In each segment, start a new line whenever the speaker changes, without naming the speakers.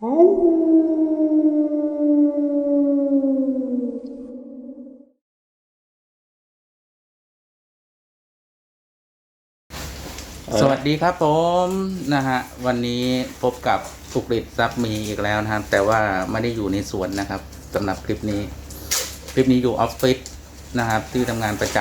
สวัสดีครับผมนะฮะวันนี้พบกับสุกฤตทรัพย์มีอีกแล้วนะครับ แต่ว่าไม่ได้อยู่ในสวนนะครับสำหรับคลิปนี้ คลิปนี้อยู่ออฟฟิศนะครับ ที่ทำงานประจ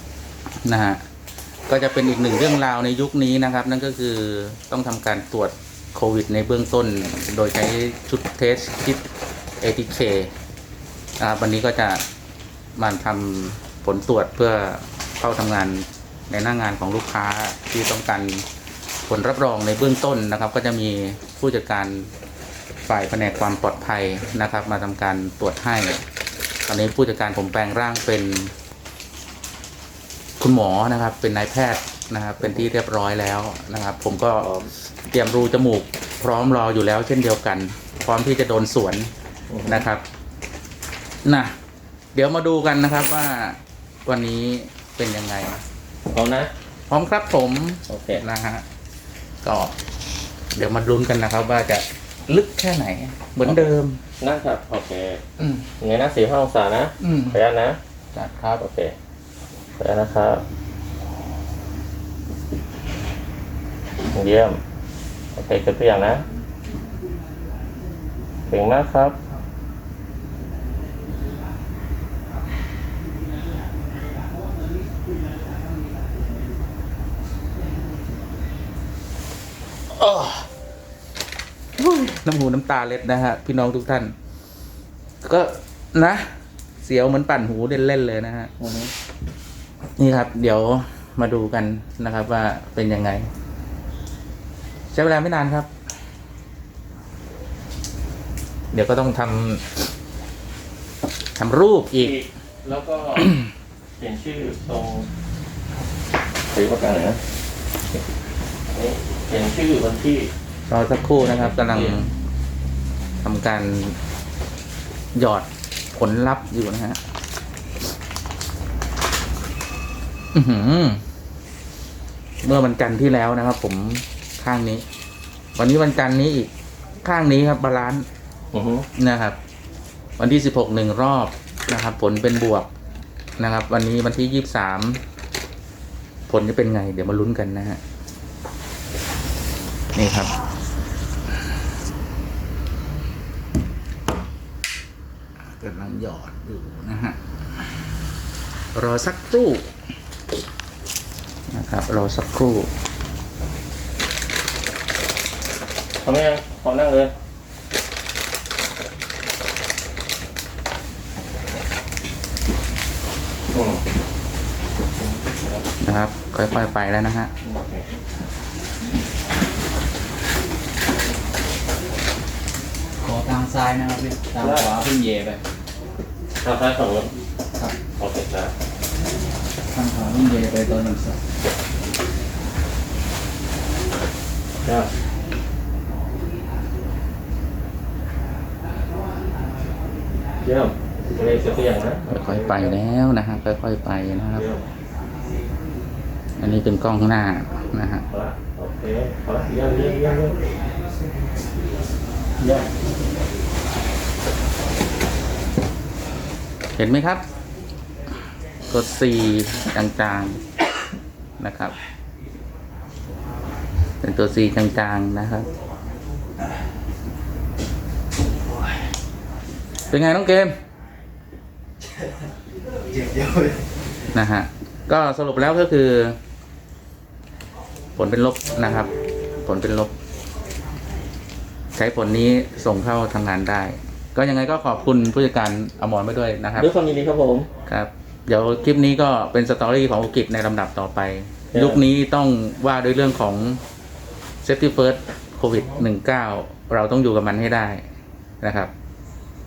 ำนะฮะก็จะเป็นอีกหนึ่งเรื่องราวในยุคนี้นะครับ นั่นก็คือต้องทำการตรวจ โควิดในเบื้องต้น โดยใช้ชุดเทสคิด ATK นะครับวันนี้ก็จะมาทำผลตรวจเพื่อเข้าทำงานในหน้างานของลูกค้าที่ต้องการผลรับรองในเบื้องต้นนะครับ ก็จะมีผู้จัดการฝ่ายแผนกความปลอดภัยนะครับ มาทำการตรวจให้ ตอนนี้ผู้จัดการผมแปลงร่างเป็น คุณหมอนะครับ เป็นนายแพทย์ นะครับเป็นที่เรียบร้อยแล้วนะครับ ผมก็เตรียมรูจมูกพร้อมรออยู่แล้วเช่นเดียวกัน พร้อมที่จะโดนสวนนะครับนะเดี๋ยวมาดูกันนะครับว่าวันนี้เป็นยังไง
พร้อมนะ
พร้อมครับผม
โอเค
นะฮะก็เดี๋ยวมาลุ้นกันนะครับ ว่าจะลึกแค่ไหน เหมือนเดิม
นั่งครับโอเค
อืม
ยังไงนะสี่ห้าองศานะ
อืม
ขออนุญาตนะ
จัดครับ
โอเคขออนุญาตนะครับ เยี่ยม โอเคเสร็จตัวอย่างนะเก่งมากครับ
น้ำหูน้ำตาเล็ดนะฮะ พี่น้องทุกท่าน ก็นะ เสียวเหมือนปั่นหูเล่นๆเลยนะฮะนี่ครับ เดี๋ยวมาดูกันนะครับว่าเป็นยังไง ใช้เวลาไม่นานครับ เดี๋ยวก็ต้องทำทำรูปอีก
แล้วก็เปลี่ยนชื่อตรงถือปากกาหน่อยนะนี่เปลี่ยนชื่อวันที่
รอสักครู่นะครับกำลังทำการหยอดผลลัพธ์อยู่นะฮะอื้อหือเมื่อวันจันทร์ที่แล้วนะครับผม ข้างนี้ วันนี้วันจันทร์นี้อีก ข้างนี้ครับบาลานซ์
อือฮึ
นะครับ วันที่สิบหกหนึ่งรอบนะครับ ผลเป็นบวกนะครับ วันนี้วันที่ยี่สามผลจะเป็นไง เดี๋ยวมาลุ้นกันนะฮะนี่ครับ กำลังหยอดอยู่นะฮะ รอสักครู่นะครับ รอสักครู่
พร้อมยังพร้อมนั่งเลยอืม
นะครับ ค่อยๆไปแล้วนะฮะ
โอเค
ขอทางซ้ายนะครับพี่ทางขวาเพิ่งเย่ไป
ทางซ้ายฝั่งนู้น
ครับ
โอเคได้
ทางขวาเพิ่งเย่ไปตอนหนึ่งสัก
ได้ เยี่ยมเลยเสร็จตัวอย่างนะ
ค่อยๆไปแล้วนะฮะค่อยๆไปนะครับ อันนี้เป็นกล้องหน้านะฮะ
พอละโอเคพอละเยี่ยมเยี่ยมเยี่ยมเยี่ยม
เห็นไหมครับ กด C จางๆนะครับ เป็นตัว C จางๆนะครับ เป็นไงน้องเกมนะฮะก็สรุปแล้วก็คือ ผลเป็นลบนะครับ ผลเป็นลบ ใช้ผลนี้ส่งเข้าทำงานได้ ก็ยังไงก็ขอบคุณผู้จัดการอมรไปด้วยนะครับ
ด้วยความยินดีครับผม
ครับ เดี๋ยวคลิปนี้ก็เป็นสตอรี่ของอุกิจในลำดับต่อไป
ครับ
ยุคนี้ต้องว่าด้วยเรื่องของ Safety First โควิด19เราต้องอยู่กับมันให้ได้นะครับ